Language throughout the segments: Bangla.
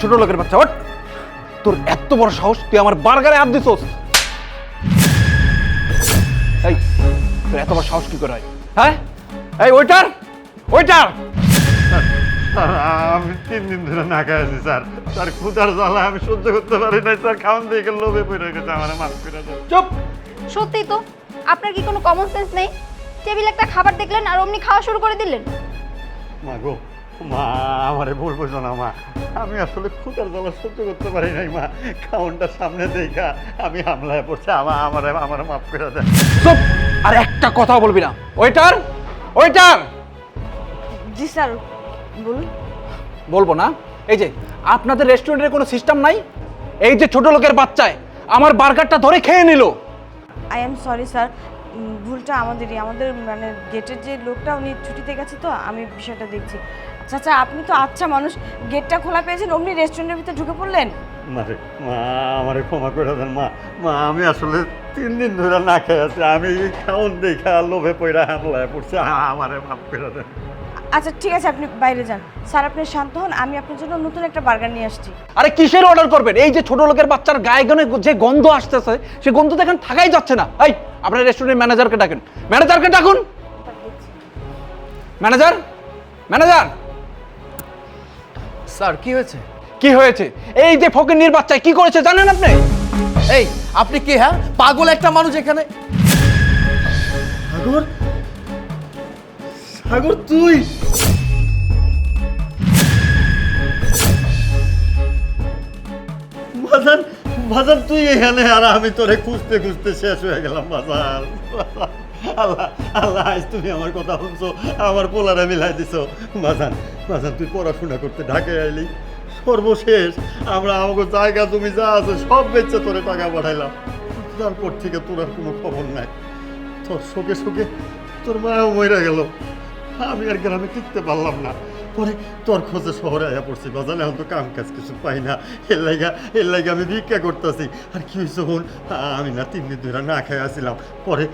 ছোট লোকের বাচ্চা ওঠ। তোর এত বড় সাহস তুই আমার বার্গারে হাত দিছোস। এই তোর এত বড় সাহস কি করে হয়? হ্যাঁ? এই ওইটার? ওইটার? আমি তিন দিন ধরে না খাই আছি স্যার। স্যার ক্ষুদার জ্বালা আমি সহ্য করতে পারি নাই স্যার। খাওয়ান দিয়ে লোভে পড়ে গেছে আমার মাফ করে দেন। চুপ! সত্যিই তো আপনার কি কোনো কমন সেন্স নেই? টেবিলে একটা খাবার দেখলেন আর অমনি খাওয়া শুরু করে দিলেন? মা গো মা আমারে ভুল বুঝো না মা। আমি আসলে ক্ষুদার জ্বালা সহ্য করতে পারি নাই মা। খাওয়ানটা সামনে দেখা আমি হামলায় পড়ছে। আমার আমার আমার মাফ করে দেন। চুপ! আর একটা কথা বলবি না। ওইটার ওইটার জি স্যার। বলুন। বলব না। এই যে আপনাদের রেস্টুরেন্টের কোনো সিস্টেম নাই? এই যে ছোট লোকের বাচ্চায় আমার বার্গারটা ধরে খেয়ে নিল। I am sorry sir. ভুলটা আমাদেরই। আমাদের মানে গেটের যে লোকটা, উনি ছুটিতে গেছে তো, আমি বিষয়টা দেখছি। আচ্ছা আচ্ছা আপনি তো আচ্ছা মানুষ, গেটটা খোলা পেয়েছেন, অমনি রেস্টুরেন্টের ভিতরে ঢুকে পড়লেন? মারে মা, আমারে ক্ষমা করে দেন, মা। মা, আমি আসলে তিন দিন ধরে না খেয়ে আমি খাওন দেখা লোভে পড়া হামলায় পড়ছে। আমারে মাফ করে দেন। আচ্ছা ঠিক আছে আপনি বাইরে যান। স্যার আপনি শান্ত হন আমি আপনার জন্য নতুন একটা বার্গার নিয়ে আসছি। আরে কিসের অর্ডার করবেন? এই যে ছোট লোকের বাচ্চার গায়ে গানে যে গন্ধ আসতেছে সে গন্ধ তো এখন থাকাই যাচ্ছে না। এই আপনার রেস্টুরেন্টের ম্যানেজারকে ডাকেন। ম্যানেজারকে ডাকুন। ম্যানেজার ম্যানেজার স্যার কি হয়েছে? কি হয়েছে? এই যে ফকির বাচ্চায় কি করেছে জানেন আপনি? এই আপনি কি হ্যাঁ? পাগল একটা মানুষ এখানে। সাগর সাগর তুই! বাজান বাজান তুই এখানে আর আমি তোরে খুঁজতে খুঁজতে শেষ হয়ে গেলাম বাজার আল্লাহ আল্লাহ, আজ তুমি আমার কথা শুনছো, আমার পোলারে মিলাই দিছো। বাজান বাজান তুই পড়াশোনা করতে ঢাকে আইলি। সর্বশেষ, আমরা আমাকে জায়গা, তুমি যা আছে সব বেচে তোরে টাকা পাঠাইলাম। তারপর থেকে তোর আর কোনো খবর নাই। তোর শোকে শোকে তোর মায়াও মরে গেল। আমি আর গ্রামে টিকতে পারলাম না। পরে তোর খোঁজে শহরে আয়া পড়ছি, বাজানে এখন তো কাম কাজ কিছু পাই না। এর লাইগা এর লাইগা আমি ভিক্ষা করতেছি। আর কি হয়েছে হন আমি না তিন দিন ধরে না খাই আসছিলাম পরে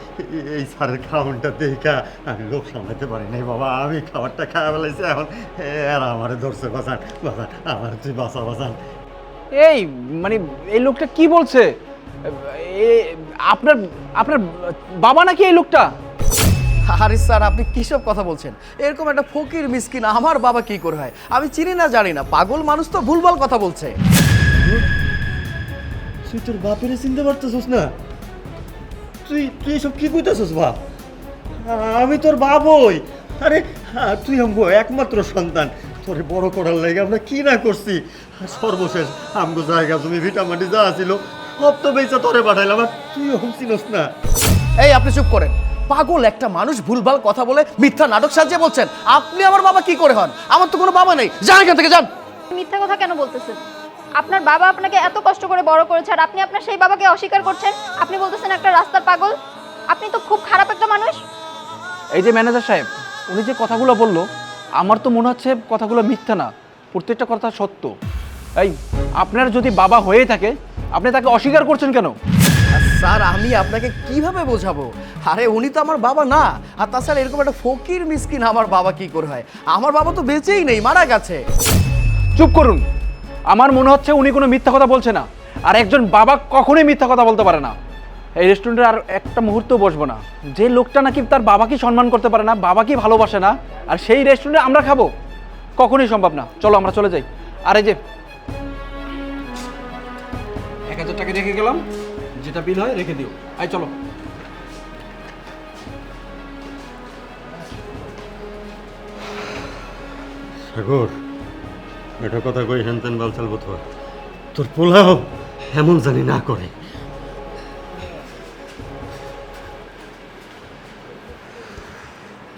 এই সারের খাওয়ানটা দেখা, আমি লোক সামলাতে পারি নাই বাবা। আমি খাবারটা খাওয়া ফেলাইছি, এখন এরা আমারে ধরছে, বাজান বাজান, আমার তুই বাঁচা, বাজান। এই মানে এই লোকটা কি বলছে? আপনার আপনার বাবা নাকি এই লোকটা? আরে স্যার আপনি কিসব কথা বলছেন? এরকম একটা ফকির মিসকিন আমার বাবা কি করে হয়? আমি চিনি না জানি না। পাগল মানুষ তো ভুলভাল কথা বলছে। তুই তোর বাপের চিনতে পারতেছিস না? তুই তুই এসব কি কইতেছিস বাপ আমি তোর বাবই আরে হ্যাঁ, তুই আমগো একমাত্র সন্তান। তোরে বড় করার লাগে আমরা কি না করছি? আর সর্বশেষ আমগো জায়গা তুমি ভিটামাটি যা ছিল সব তো বেচা তোরে পাঠাইলাম আর তুই চিনস না। এই আপনি চুপ করেন। পাগল একটা মানুষ ভুলভাল কথা বলে মিথ্যা নাটক সাজিয়ে বলছেন। আপনি আমার বাবা কি করে হন? আমার তো কোনো বাবা নেই। যান এখান থেকে যান। মিথ্যা কথা কেন বলতেছেন? আপনার বাবা আপনাকে এত কষ্ট করে বড় করেছে আর আপনি আপনার সেই বাবাকে অস্বীকার করছেন? আপনি বলতেছেন একটা রাস্তার পাগল। আপনি তো খুব খারাপ একটা মানুষ। এই যে ম্যানেজার সাহেব উনি যে কথাগুলো বলল আমার তো মনে হচ্ছে কথাগুলো মিথ্যা না। প্রত্যেকটা কথা সত্য। এই আপনার যদি বাবা হয়ে থাকে আপনি তাকে অস্বীকার করছেন কেন? স্যার, আমি আপনাকে কীভাবে বোঝাবো? আরে, উনি তো আমার বাবা না। আর তাছাড়া এরকম একটা ফকির মিসকিন আমার বাবা কি করে হয়? আমার বাবা তো বেঁচেই নেই, মারা গেছে। চুপ করুন। আমার মনে হচ্ছে উনি কোনো মিথ্যা কথা বলছে না। আর একজন বাবা কখনোই মিথ্যা কথা বলতে পারে না। এই রেস্টুরেন্টে আর একটা মুহূর্ত বসবো না। যে লোকটা নাকি তার বাবাকে সম্মান করতে পারে না, বাবাকে ভালোবাসে না, আর সেই রেস্টুরেন্টে আমরা খাব, কখনোই সম্ভব না। চলো, আমরা চলে যাই। আর এই যে, এক হাজার টাকা রেখে গেলাম। যেটা বিল হয়, রেখে দিও। আই চলো। সাগর এটা কথা কই হেনতেন বালচাল বোধ তোর পোলাও এমন জানি না করে।